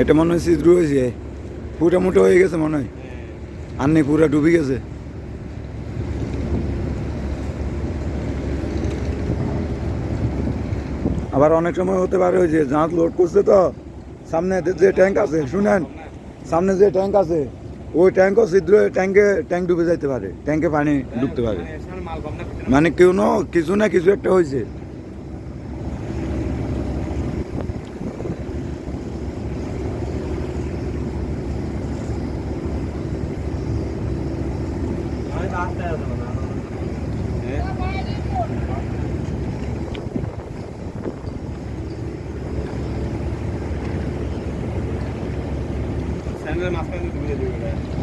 এটা মনে হয় ছিদ্র হয়েছে। পুরা মোটা হয়ে গেছে মনে হয়। আর পুরা ডুবে গেছে। আবার অনেক সময় হতে পারে ওই যে জাহাজ লোড করছে তো, সামনে যে ট্যাঙ্ক আছে, শুনেন, সামনে যে ট্যাঙ্ক আছে ওই ট্যাঙ্কও ছিদ্র হয়ে ট্যাঙ্কে ট্যাঙ্ক ডুবে যাইতে পারে ট্যাঙ্কে পানি ঢুকতে পারে মানে সামনে মাল কম না করতে না। মানে কেউ ন কিছু না কিছু একটা হয়েছে স্যান্ডেলের মাঝখানে ডুবে যাবে।